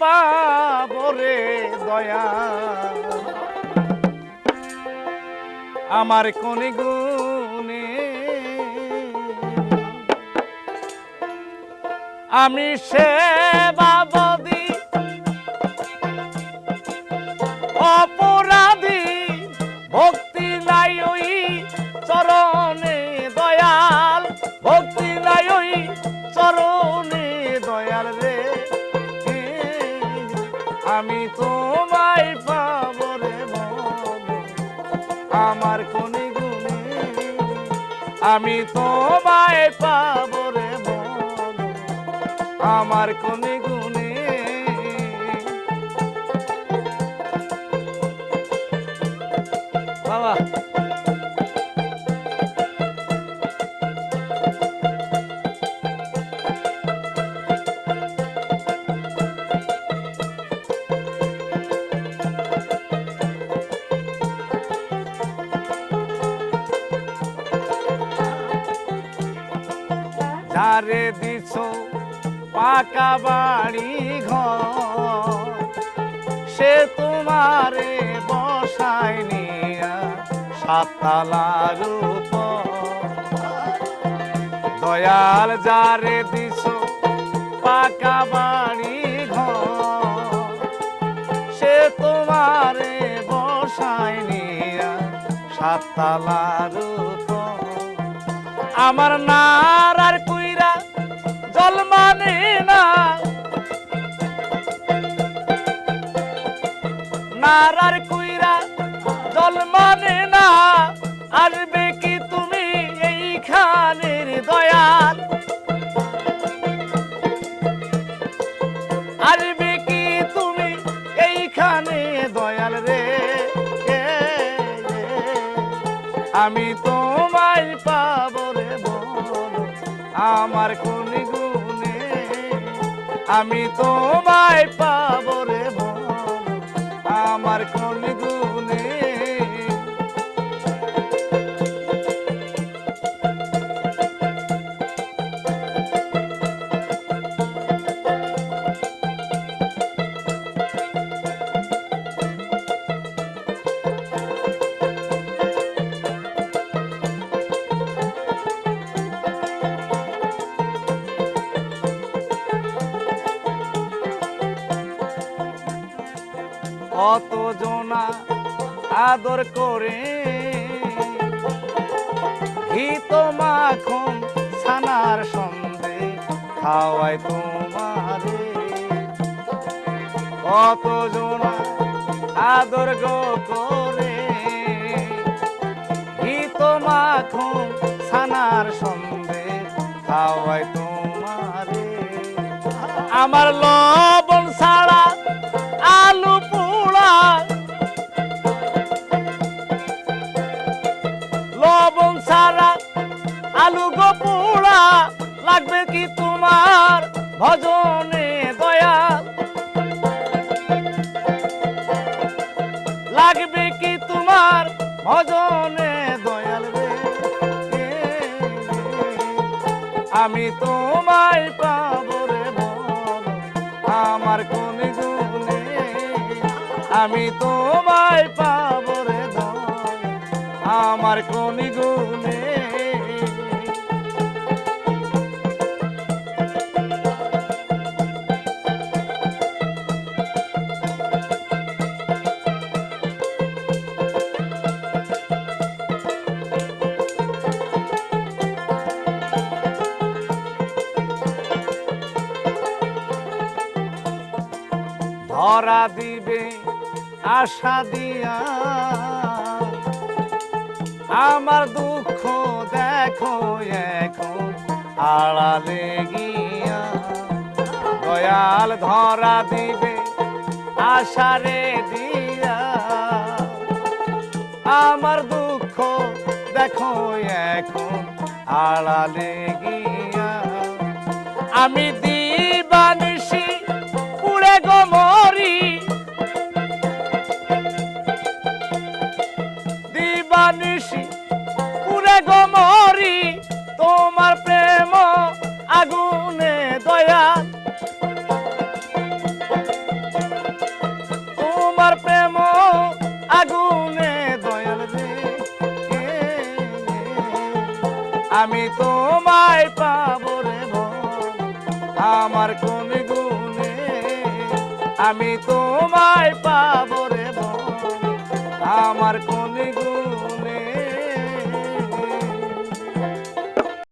পাবো রে দয়া। আমার কোন গুণে আমি সেবা বদি আমি তোমায় পাবরে আমার কোন গুণে আমি তোমায় পাবরে আমার কোন গুণে বাবা। যারে দিছ পাকা বাড়ি ঘর। সে তোমারে বসায় নিয়া দয়াল যারে দিছ পাকা বাড়ি ঘর। সে তোমারে বসায় নিয়া সাততালার উপর। আমার নারার আমি তোমায় পাব রে আমার কোন গুণে। আমি তোমায় পাব রে কত জনা আদর করে? ঘিত মাখন ছানার সন্ধে খাওয়াই তোমারে। কত জনা আদর করে? মাখন ছানার সন্ধে খাওয়াই তোমারে। আমার লবণ ছাড়া আলু গো পোড়া লাগবে কি তোমার ভজনে দয়া লাগবে কি তোমার ভজনে দয়াল রে? আমি তোমায় পাব রে আমার কোন গুণে আমি তোমায় পাবো আমার কোন গুণে? ধরা দিবে আশা দিয়া। আমার দুঃখ দেখো এখন আড়ালে গিয়া দয়াল ধরা দিবে, আশারে দিয়া। আমার দুঃখ দেখো এখন আড়ালে গিয়া আমি দিবানিসি মনে দয়াল রে আমি তোমায় পাব রে আমার কোন গুণে। আমি তোমায় পাব রে আমার কোন গুণ।